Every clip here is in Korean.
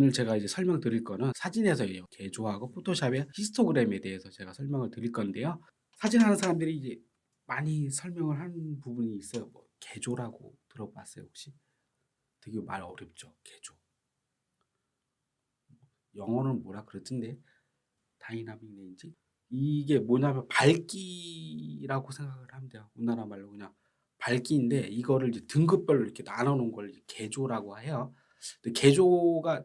오늘 제가 이제 설명드릴 거는 사진에서 이 개조하고 포토샵의 히스토그램에 대해서 제가 설명을 드릴 건데요. 사진 하는 사람들이 이제 많이 설명을 하는 부분이 있어요. 뭐 개조라고 들어봤어요 혹시? 되게 말 어렵죠. 개조. 영어는 뭐라 그러던데 다이나믹 레인지 이게 뭐냐면 밝기라고 생각을 하면 돼요. 우리나라 말로 그냥 밝기인데 이거를 이제 등급별로 이렇게 나눠 놓은 걸 개조라고 해요. 근데 개조가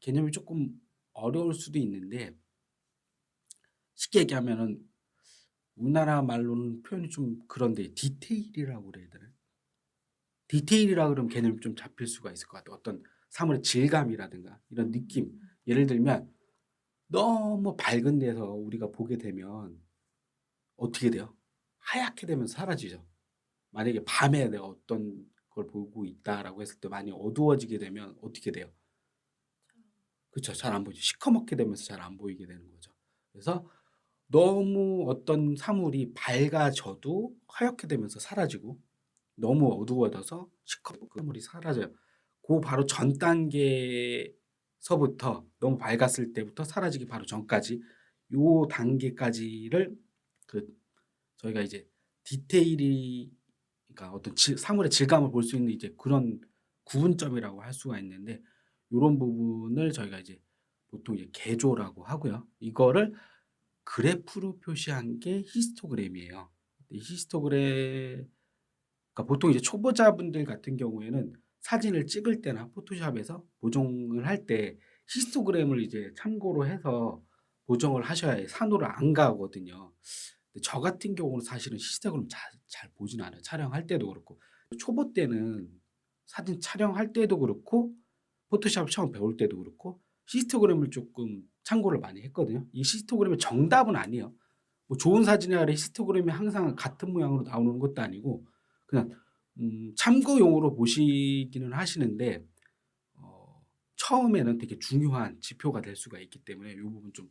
개념이 조금 어려울 수도 있는데 쉽게 얘기하면은 우리나라 말로는 표현이 좀 그런데 디테일이라고 그래야 되나? 디테일이라 그러면 개념이 좀 잡힐 수가 있을 것 같아요. 어떤 사물의 질감이라든가 이런 느낌. 예를 들면 너무 밝은 데서 우리가 보게 되면 어떻게 돼요? 하얗게 되면서 사라지죠. 만약에 밤에 내가 어떤 걸 보고 있다라고 했을 때 많이 어두워지게 되면 어떻게 돼요? 그렇죠. 잘 안 보이죠. 시커멓게 되면서 잘 안 보이게 되는 거죠. 그래서 너무 어떤 사물이 밝아져도 하얗게 되면서 사라지고 너무 어두워져서 시커멓게 사물이 사라져요. 그 바로 전 단계서부터 너무 밝았을 때부터 사라지기 바로 전까지 요 단계까지를 그 저희가 이제 디테일이 그러니까 어떤 질- 사물의 질감을 볼 수 있는 이제 그런 구분점이라고 할 수가 있는데 이런 부분을 저희가 이제 보통 이제 개조라고 하고요. 이거를 그래프로 표시한 게 히스토그램이에요. 이 히스토그램 그러니까 보통 이제 초보자분들 같은 경우에는 사진을 찍을 때나 포토샵에서 보정을 할 때 히스토그램을 이제 참고로 해서 보정을 하셔야 산으로 안 가거든요. 저 같은 경우는 사실은 히스토그램 잘, 잘 보진 않아요. 촬영할 때도 그렇고 초보 때는 사진 촬영할 때도 그렇고 포토샵 처음 배울 때도 그렇고 히스토그램을 조금 참고를 많이 했거든요. 이 히스토그램의 정답은 아니에요. 뭐 좋은 사진이 아니라 히스토그램이 항상 같은 모양으로 나오는 것도 아니고 그냥 음, 참고용으로 보시기는 하시는데 어, 처음에는 되게 중요한 지표가 될 수가 있기 때문에 이 부분 좀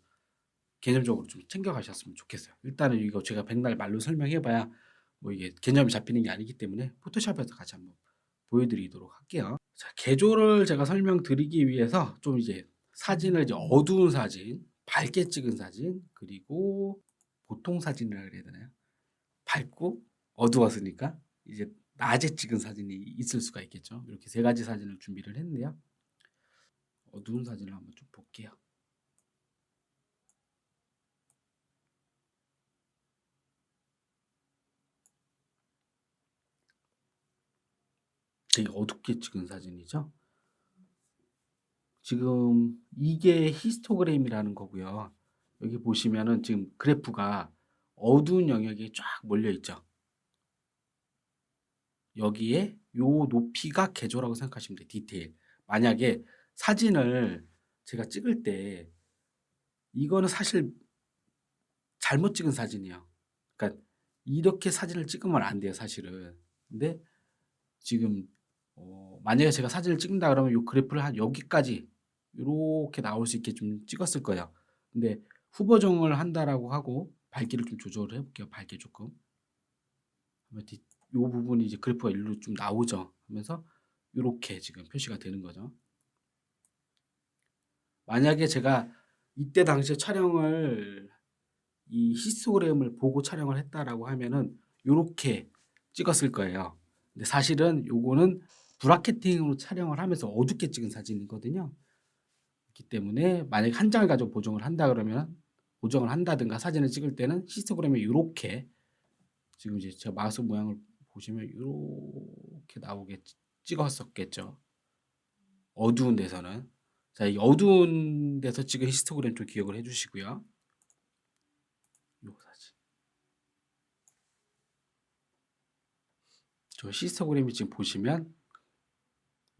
개념적으로 좀 챙겨가셨으면 좋겠어요. 일단은 이거 제가 백날 말로 설명해봐야 뭐 이게 개념이 잡히는 게 아니기 때문에 포토샵에서 같이 한번 보여드리도록 할게요. 자, 개조를 제가 설명드리기 위해서 좀 이제 사진을 이제 어두운 사진, 밝게 찍은 사진, 그리고 보통 사진이라 그래야 되나요? 밝고 어두웠으니까 이제 낮에 찍은 사진이 있을 수가 있겠죠. 이렇게 세 가지 사진을 준비를 했는데요. 어두운 사진을 한번 좀 볼게요. 되게 어둡게 찍은 사진이죠. 지금 이게 히스토그램이라는 거고요. 여기 보시면은 지금 그래프가 어두운 영역이 쫙 몰려 있죠. 여기에 요 높이가 개조라고 생각하시면 돼요. 디테일. 만약에 사진을 제가 찍을 때 이거는 사실 잘못 찍은 사진이에요. 그러니까 이렇게 사진을 찍으면 안 돼요, 사실은. 근데 지금 어, 만약에 제가 사진을 찍는다 그러면 요 그래프를 한 여기까지 이렇게 나올 수 있게 좀 찍었을 거예요. 근데 후보정을 한다라고 하고 밝기를 좀 조절을 해볼게요. 밝기 조금. 요 부분이 이제 그래프가 일로 좀 나오죠. 하면서 이렇게 지금 표시가 되는 거죠. 만약에 제가 이때 당시에 촬영을 이 히스토그램을 보고 촬영을 했다라고 하면은 요렇게 찍었을 거예요. 근데 사실은 요거는 브라켓팅으로 촬영을 하면서 어둡게 찍은 사진이거든요. 그렇기 때문에 만약에 한 장을 가지고 보정을 한다 그러면 보정을 한다든가 사진을 찍을 때는 히스토그램에 이렇게 지금 이제 제가 마우스 모양을 보시면 이렇게 나오게 찍었었겠죠. 어두운 데서는 자, 이 어두운 데서 찍은 히스토그램 좀 기억을 해주시고요. 요 사진. 저 히스토그램이 지금 보시면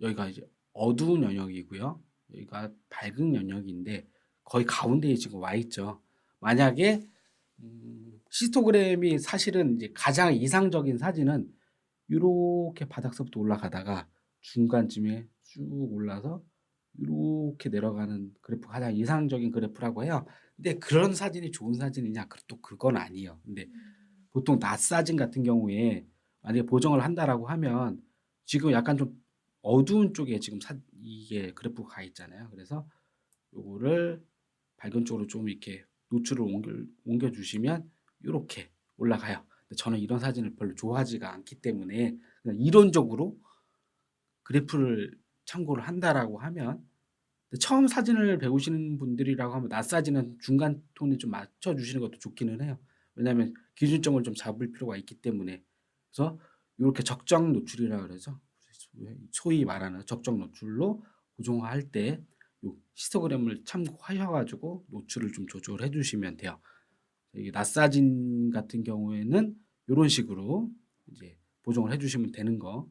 여기가 이제 어두운 영역이고요. 여기가 밝은 영역인데 거의 가운데에 지금 와 있죠. 만약에 음, 히스토그램이 사실은 이제 가장 이상적인 사진은 이렇게 바닥서부터 올라가다가 중간쯤에 쭉 올라서 이렇게 내려가는 그래프가 가장 이상적인 그래프라고 해요. 근데 그런 사진이 좋은 사진이냐? 그- 또 그건 아니에요. 근데 보통 낮 사진 같은 경우에 만약에 보정을 한다라고 하면 지금 약간 좀 어두운 쪽에 지금 사, 이게 그래프가 가 있잖아요. 그래서 요거를 밝은 쪽으로 좀 이렇게 노출을 옮겨, 옮겨 주시면 이렇게 올라가요. 저는 이런 사진을 별로 좋아하지가 않기 때문에 이론적으로 그래프를 참고를 한다라고 하면 처음 사진을 배우시는 분들이라고 하면 낮 사진은 중간 톤에 좀 맞춰 주시는 것도 좋기는 해요. 왜냐하면 기준점을 좀 잡을 필요가 있기 때문에 그래서 이렇게 적정 노출이라 그러죠. 소위 말하는 적정 노출로 고정화할 때 요 히스토그램을 참고하셔가지고 노출을 좀 조절해 주시면 돼요. 이게 낮 사진 같은 경우에는 이런 식으로 이제 보정을 해주시면 되는 거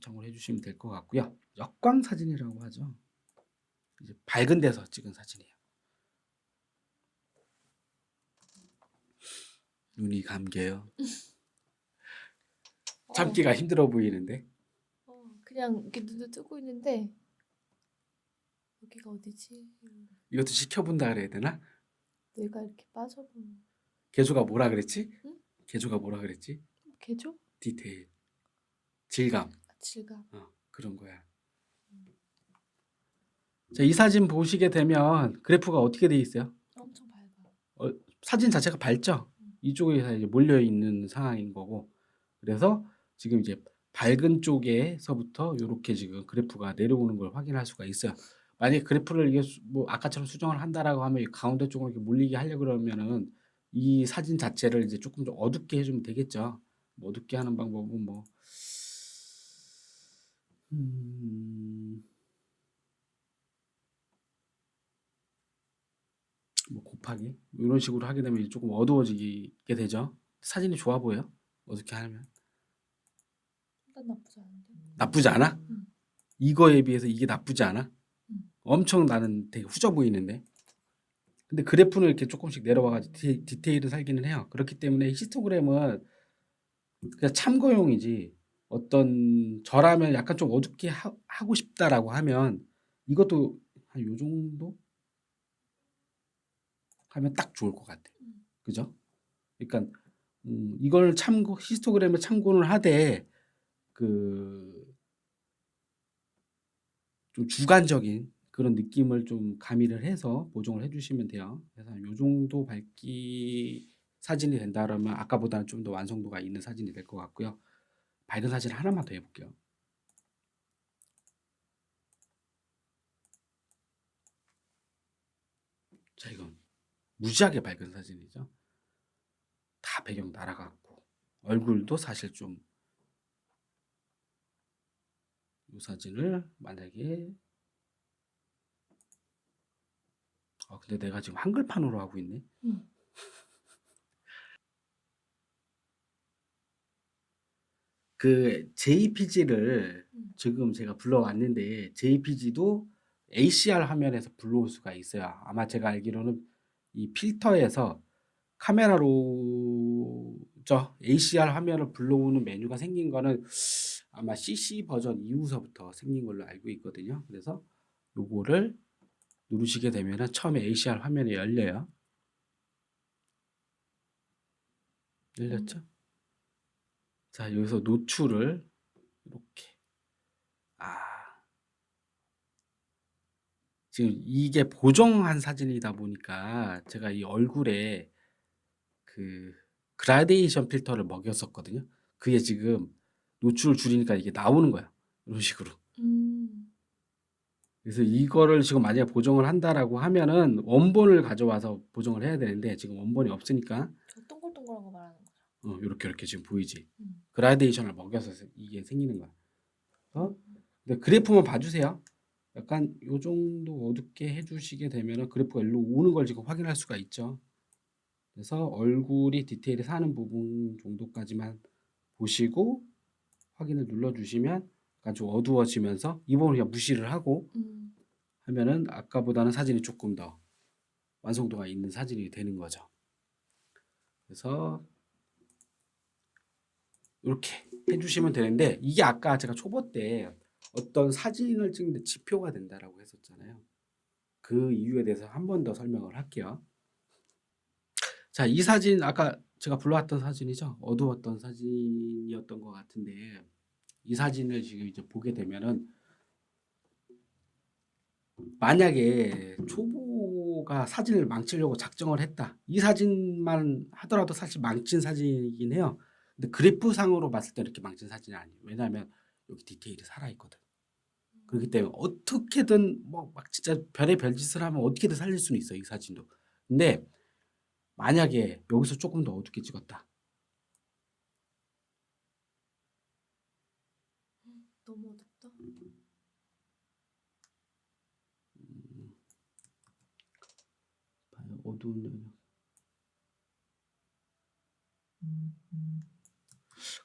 참고를 해주시면 될 것 같고요. 역광 사진이라고 하죠. 이제 밝은 데서 찍은 사진이에요. 눈이 감겨요. 참기가 힘들어 보이는데 어, 그냥 이렇게 눈을 뜨고 있는데 여기가 어디지? 이것도 지켜본다 그래야 되나? 뇌가 이렇게 빠져보는 개조가 뭐라 그랬지? 응? 개조가 뭐라 그랬지? 개죠? 디테일, 질감. 아, 질감. 어, 그런 거야. 자, 이 사진 보시게 되면 그래프가 어떻게 돼 있어요? 엄청 밝아. 사진 자체가 밝죠? 이쪽에 이제 몰려 있는 상황인 거고. 그래서 지금 이제 밝은 쪽에서부터 이렇게 지금 그래프가 내려오는 걸 확인할 수가 있어요. 만약에 그래프를 이게 수- 뭐 아까처럼 수정을 한다라고 하면 이 가운데 쪽으로 이렇게 몰리게 하려 그러면은 이 사진 자체를 이제 조금 좀 어둡게 해주면 되겠죠. 뭐 어둡게 하는 방법은 뭐 음, 뭐 곱하기 이런 식으로 하게 되면 조금 어두워지게 되죠. 사진이 좋아 보여? 어떻게 하면 일단 나쁘지 않은데. 나쁘지 않아? 음. 이거에 비해서 이게 나쁘지 않아? 음. 엄청 나는 되게 후져 보이는데. 근데 그래프는 이렇게 조금씩 내려와가지고 디, 디테일을 살기는 해요. 그렇기 때문에 히스토그램은 그냥 참고용이지. 어떤 저라면 약간 좀 어둡게 하, 하고 싶다라고 하면 이것도 한 요 정도 하면 딱 좋을 것 같아. 음. 그죠? 그러니까 음, 이걸 참고 히스토그램을 참고를 하되 그 좀 주관적인 그런 느낌을 좀 가미를 해서 보정을 해주시면 돼요. 그래서 요 정도 밝기 사진이 된다라면 아까보다는 좀 더 완성도가 있는 사진이 될 것 같고요. 밝은 사진 하나만 더 해볼게요. 자, 이건 무지하게 밝은 사진이죠. 다 배경 날아갔고 얼굴도 사실 좀 이 사진을 만약에 아 근데 내가 지금 한글판으로 하고 있네. 음. 그 JPG를 음. 지금 제가 불러왔는데 JPG도 HDR 화면에서 불러올 수가 있어요. 아마 제가 알기로는 이 필터에서 카메라로 저 HDR 화면을 불러오는 메뉴가 생긴 거는 아마 CC 버전 이후서부터 생긴 걸로 알고 있거든요. 그래서 요거를 누르시게 되면은 처음에 HDR 화면이 열려요. 열렸죠? 자, 여기서 노출을 이렇게 아 지금 이게 보정한 사진이다 보니까 제가 이 얼굴에 그 그라데이션 필터를 먹였었거든요. 그게 지금 노출을 줄이니까 이게 나오는 거야. 이런 식으로. 음. 그래서 이거를 지금 만약에 보정을 한다라고 하면은 원본을 가져와서 보정을 해야 되는데 지금 원본이 없으니까 저 동글동글한 거 말하는 거죠. 어, 이렇게 이렇게 지금 보이지. 음. 그라데이션을 먹여서 이게 생기는 거야. 어? 근데 그래프만 봐주세요. 약간 요 정도 어둡게 해주시게 되면은 그래프가 일로 오는 걸 지금 확인할 수가 있죠. 그래서 얼굴이 디테일이 사는 부분 정도까지만 보시고 확인을 눌러주시면 약간 좀 어두워지면서 이 부분 그냥 무시를 하고 음. 하면은 아까보다는 사진이 조금 더 완성도가 있는 사진이 되는 거죠. 그래서 이렇게 해주시면 되는데 이게 아까 제가 초보 때 어떤 사진을 찍는데 지표가 된다라고 했었잖아요. 그 이유에 대해서 한 번 더 설명을 할게요. 자, 이 사진 아까 제가 불러왔던 사진이죠. 어두웠던 사진이었던 것 같은데 이 사진을 지금 이제 보게 되면은 만약에 초보가 사진을 망치려고 작정을 했다. 이 사진만 하더라도 사실 망친 사진이긴 해요. 근데 그래프상으로 봤을 때 이렇게 망친 사진이 아니에요. 왜냐하면 여기 디테일이 살아 있거든. 그렇기 때문에 어떻게든 뭐 막 진짜 별의 별짓을 하면 어떻게든 살릴 수는 있어 이 사진도. 근데 만약에 여기서 조금 더 어둡게 찍었다. 너무 어둡다. 봐요. 어두운 영역.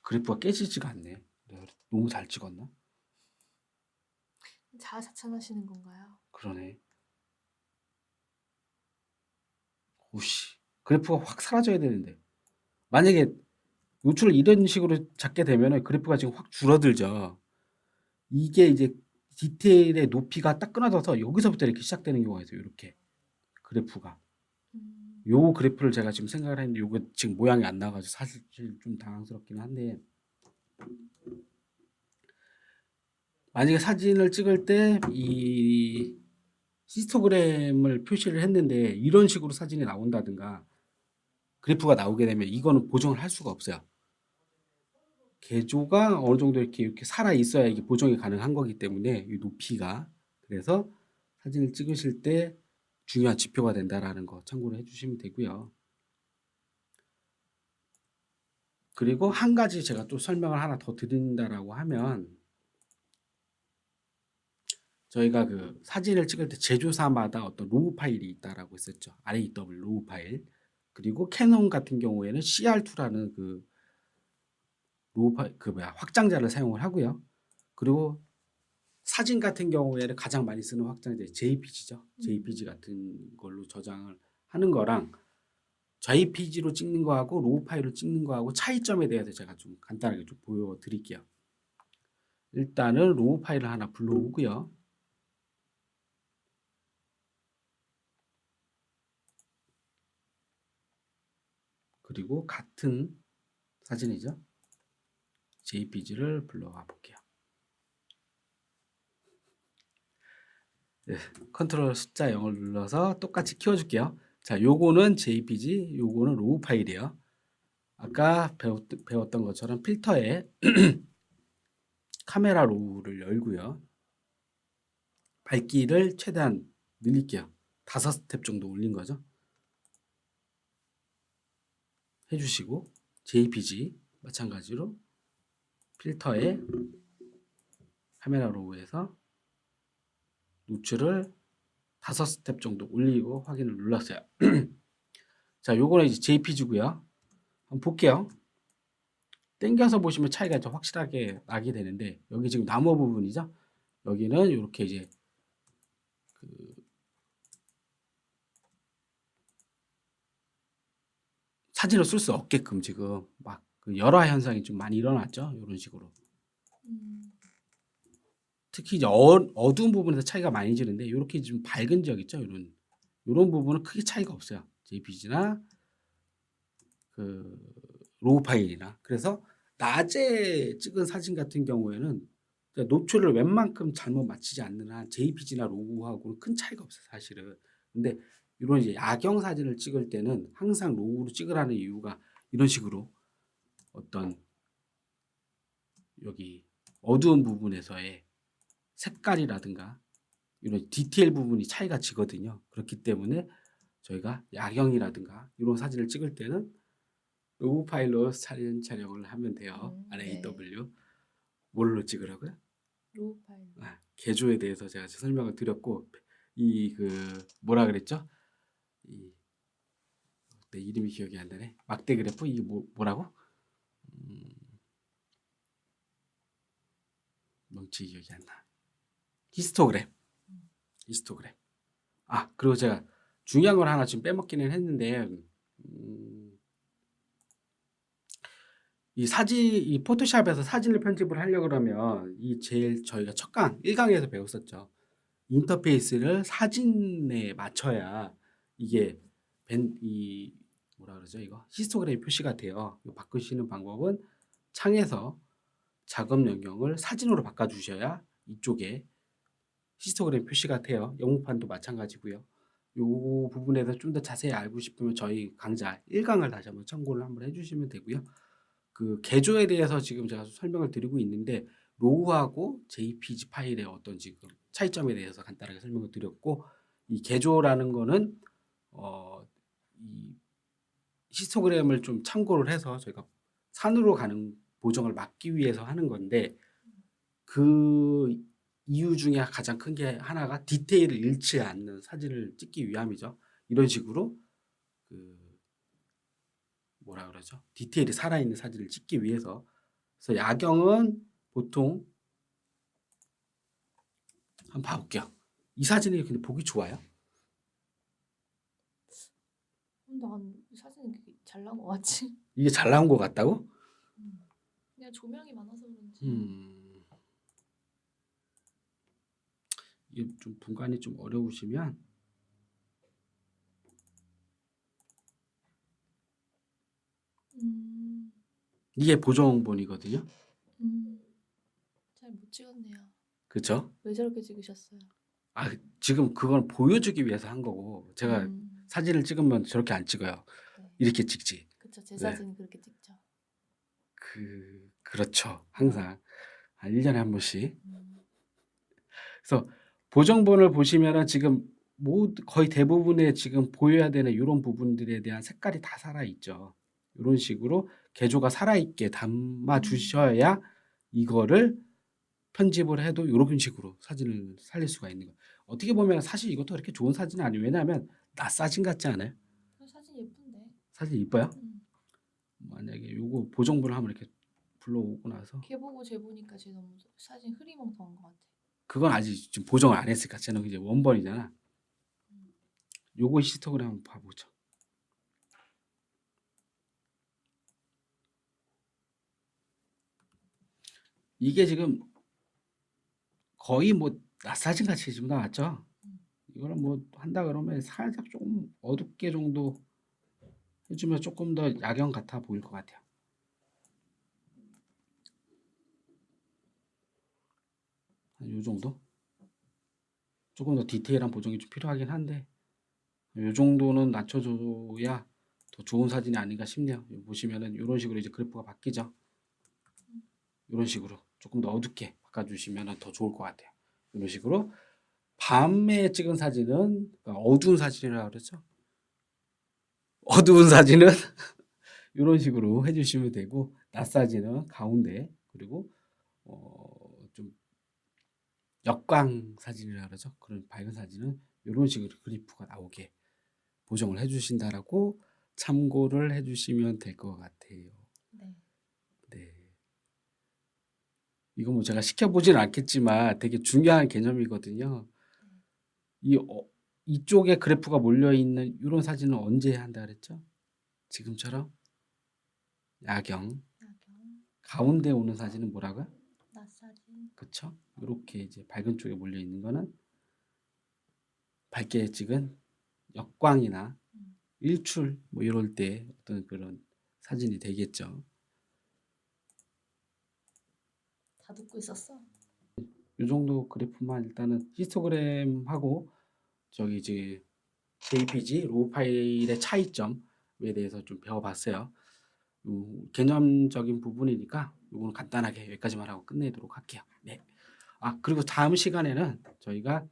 그래프가 깨지지가 않네. 내가 너무 잘 찍었나? 자아자찬하시는 건가요? 그러네. 오씨. 그래프가 확 사라져야 되는데. 만약에 노출을 이런 식으로 잡게 되면은 그래프가 지금 확 줄어들죠. 이게 이제 디테일의 높이가 딱 끊어져서 여기서부터 이렇게 시작되는 경우가 있어요. 이렇게. 그래프가. 음, 요 그래프를 제가 지금 생각을 했는데 요거 지금 모양이 안 나가지고 사실 좀 당황스럽긴 한데 만약에 사진을 찍을 때이 히스토그램을 표시를 했는데 이런 식으로 사진이 나온다든가 그래프가 나오게 되면 이거는 보정을 할 수가 없어요. 개조가 어느 정도 이렇게 이렇게 살아 있어야 이게 보정이 가능한 거기 때문에 이 높이가 그래서 사진을 찍으실 때 중요한 지표가 된다라는 거 참고를 해주시면 되고요. 그리고 한 가지 제가 또 설명을 하나 더 드린다라고 하면 저희가 그 사진을 찍을 때 제조사마다 어떤 로우 파일이 있다라고 했었죠. RAW 로우 파일. 그리고 캐논 같은 경우에는 CR2라는 그 로우 파일 그 뭐야 확장자를 사용을 하고요. 그리고 사진 같은 경우에는 가장 많이 쓰는 확장자 JPG죠. JPG 같은 걸로 저장을 하는 거랑 JPG로 찍는 거하고 로우 파일로 찍는 거하고 차이점에 대해서 제가 좀 간단하게 좀 보여드릴게요. 일단은 로우 파일을 하나 불러오고요. 그리고 같은 사진이죠. JPG를 불러와 볼게요. 네, 컨트롤 숫자 0을 눌러서 똑같이 키워줄게요. 자, 요거는 JPG, 요거는 로우 파일이에요. 아까 배웠, 배웠던 것처럼 필터에 카메라 로우를 열고요. 밝기를 최대한 늘릴게요. 다섯 스텝 정도 올린 거죠. 해주시고 JPG 마찬가지로 필터에 카메라 로우에서 노출을 다섯 스텝 정도 올리고 확인을 눌렀어요. 자, 요거는 이제 JPG고요. 한번 볼게요. 땡겨서 보시면 차이가 좀 확실하게 나게 되는데 여기 지금 나무 부분이죠. 여기는 이렇게 이제 사진을 쓸 수 없게끔 지금 막그 열화 현상이 좀 많이 일어났죠. 이런 식으로. 음, 특히 이제 어, 어두운 부분에서 차이가 많이 지는데 이렇게 좀 밝은 지역 있죠. 이런 이런 부분은 크게 차이가 없어요. JPG나 그 로우 파일이나 그래서 낮에 찍은 사진 같은 경우에는 노출을 웬만큼 잘못 맞추지 않는 한 JPG나 로우하고는 큰 차이가 없어요. 사실은. 근데 이런 이제 야경 사진을 찍을 때는 항상 로우로 찍으라는 이유가 이런 식으로 어떤 여기 어두운 부분에서의 색깔이라든가 이런 디테일 부분이 차이가 지거든요. 그렇기 때문에 저희가 야경이라든가 이런 사진을 찍을 때는 로우 파일로 사진 촬영을 하면 돼요. 음, RAW 뭘로 찍으라고요? 로우 파일. 아, 개조에 대해서 제가 설명을 드렸고 이 그 뭐라 그랬죠? 이내 이름이 기억이 안 나네. 막대 그래프 이게 뭐 뭐라고? 음, 명치 기억이 안 나. 히스토그램. 히스토그램. 아 그리고 제가 중요한 걸 하나 지금 빼먹기는 했는데 음, 이 사진 이 포토샵에서 사진을 편집을 하려 그러면 이 제일 저희가 첫 강 1강에서 배웠었죠. 인터페이스를 사진에 맞춰야 이게 벤, 이 뭐라 그러죠 이거 히스토그램 표시가 돼요. 이거 바꾸시는 방법은 창에서 작업 영역을 사진으로 바꿔주셔야 이쪽에 히스토그램 표시가 돼요. 영문판도 마찬가지고요. 요 부분에서 좀 더 자세히 알고 싶으면 저희 강좌 1강을 다시 한번 참고를 한번 해주시면 되고요. 그 개조에 대해서 지금 제가 설명을 드리고 있는데 로우하고 JPG 파일의 어떤 지금 차이점에 대해서 간단하게 설명을 드렸고 이 개조라는 거는 어, 이 히스토그램을 좀 참고를 해서 저희가 산으로 가는 보정을 막기 위해서 하는 건데 그 이유 중에 가장 큰 게 하나가 디테일을 잃지 않는 사진을 찍기 위함이죠. 이런 식으로 그 뭐라 그러죠? 디테일이 살아있는 사진을 찍기 위해서 그래서 야경은 보통 한번 봐볼게요. 이 사진이 근데 보기 좋아요. 난 사진이 되게 잘 나온 것 같지? 이게 잘 나온 것 같다고? 그냥 조명이 많아서 그런지. 음. 이게 좀 분간이 좀 어려우시면 음, 이게 보정본이거든요. 음, 잘 못 찍었네요. 그렇죠? 왜 저렇게 찍으셨어요? 아, 지금 그건 보여주기 위해서 한 거고 제가 음, 사진을 찍으면 저렇게 안 찍어요. 네. 이렇게 찍지. 그쵸, 제 네. 사진 그렇게 찍죠. 그 그렇죠. 항상 한 1년에 한 번씩. 음, 그래서 보정본을 보시면은 지금 모두 거의 대부분의 지금 보여야 되는 이런 부분들에 대한 색깔이 다 살아 있죠. 이런 식으로 개조가 살아 있게 담아 주셔야 이거를 편집을 해도 이런 식으로 사진을 살릴 수가 있는 거예요. 어떻게 보면 사실 이것도 그렇게 좋은 사진은 아니에요. 왜냐하면 낮 사진 같지 않아요? 그 사진 예쁜데. 사진 이뻐요? 음, 만약에 요거 보정본을 한번 이렇게 불러오고 나서 걔 보고 쟤 보니까 쟤 너무 사진 흐리멍텅한 것 같아. 그건 아직 지금 보정을 안 했으니까 쟤는 이제 원본이잖아. 요거 히스토그램 한번 봐보죠. 이게 지금 거의 뭐 낯사진 같이 지금 나왔죠. 이거는 뭐 한다 그러면 살짝 조금 어둡게 정도 해주면 조금 더 야경 같아 보일 것 같아요. 한요 정도? 조금 더 디테일한 보정이 좀 필요하긴 한데 요 정도는 낮춰줘야 더 좋은 사진이 아닌가 싶네요. 보시면은 이런 식으로 이제 그래프가 바뀌죠. 이런 식으로 조금 더 어둡게 바꿔주시면 더 좋을 것 같아요. 이런 식으로 밤에 찍은 사진은 그러니까 어두운 사진이라고 그러죠. 어두운 사진은 이런 식으로 해주시면 되고 낮 사진은 가운데 그리고 어, 좀 역광 사진이라 그러죠. 그런 밝은 사진은 이런 식으로 그래프가 나오게 보정을 해주신다라고 참고를 해주시면 될 것 같아요. 네. 네. 이거 뭐 제가 시켜보지는 않겠지만 되게 중요한 개념이거든요. 이 어, 이쪽에 그래프가 몰려 있는 이런 사진은 언제 한다 그랬죠? 지금처럼 야경 야경, 가운데 오는 사진은 뭐라고요? 낮 사진. 그쵸? 이렇게 이제 밝은 쪽에 몰려 있는 거는 밝게 찍은 역광이나 음. 일출 뭐 이럴 때 어떤 그런 사진이 되겠죠. 다 듣고 있었어. 이 정도 그래프만 일단은 히스토그램하고 저기 이제 JPG 로우 파일의 차이점에 대해서 좀 배워봤어요. 요 개념적인 부분이니까 요거는 간단하게 여기까지만 하고 끝내도록 할게요. 네. 아 그리고 다음 시간에는 저희가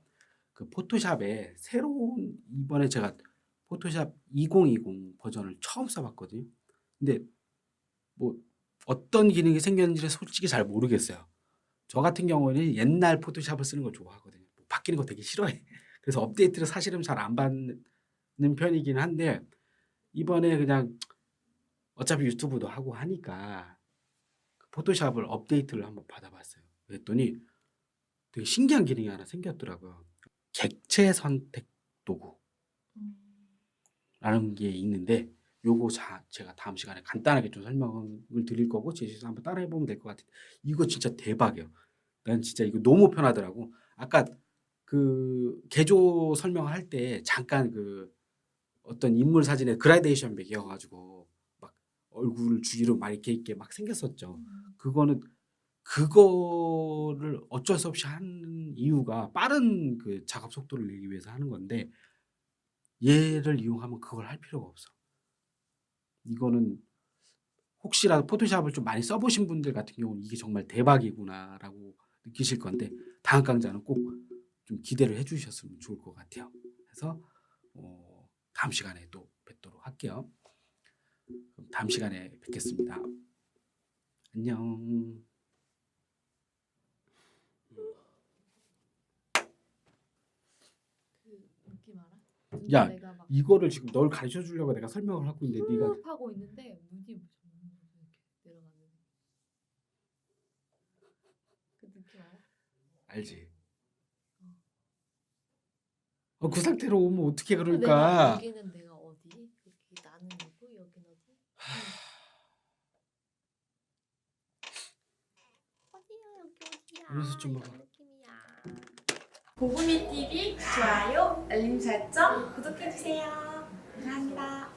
그 포토샵에 새로운 이번에 제가 포토샵 2020 버전을 처음 써봤거든요. 근데 뭐 어떤 기능이 생겼는지 솔직히 잘 모르겠어요. 저 같은 경우는 옛날 포토샵을 쓰는 걸 좋아하거든요. 뭐 바뀌는 거 되게 싫어해. 그래서 업데이트를 사실은 잘 안 받는 편이긴 한데 이번에 그냥 어차피 유튜브도 하고 하니까 그 포토샵을 업데이트를 한번 받아봤어요. 그랬더니 되게 신기한 기능이 하나 생겼더라고요. 객체 선택 도구. 음, 라는 게 있는데 요거 자, 제가 다음 시간에 간단하게 좀 설명을 드릴 거고 제시서 한번 따라해 보면 될 것 같아요. 이거 진짜 대박이에요. 난 진짜 이거 너무 편하더라고. 아까 그 개조 설명할 때 잠깐 그 어떤 인물 사진에 그라데이션 매겨가지고 막 얼굴 주위로 막 이렇게 이렇게 막 생겼었죠. 음, 그거는 그거를 어쩔 수 없이 하는 이유가 빠른 그 작업 속도를 내기 위해서 하는 건데 얘를 이용하면 그걸 할 필요가 없어. 이거는 혹시라도 포토샵을 좀 많이 써보신 분들 같은 경우는 이게 정말 대박이구나라고 느끼실 건데 다음 강좌는 꼭 좀 기대를 해주셨으면 좋을 것 같아요. 그래서 어, 다음 시간에 또 뵙도록 할게요. 다음 시간에 뵙겠습니다. 안녕. 그 느낌 알아? 야, 내가 막 이거를 지금 널 가르쳐 주려고 내가 설명을 하고 있는데 네가 하고 있는데 눈이 이렇게 내려가는 그 느낌 알아? 알지? 어, 그 상태로 오면 어떻게 내가 그럴까? 여기는 내가 어디? 여기 나는 누구? 여기는 어디? 어디야 여기 어디야? 그래서 좀 이런 봐봐. 느낌이야. 보구미 TV 좋아요, 알림 설정, 구독해주세요. 감사합니다.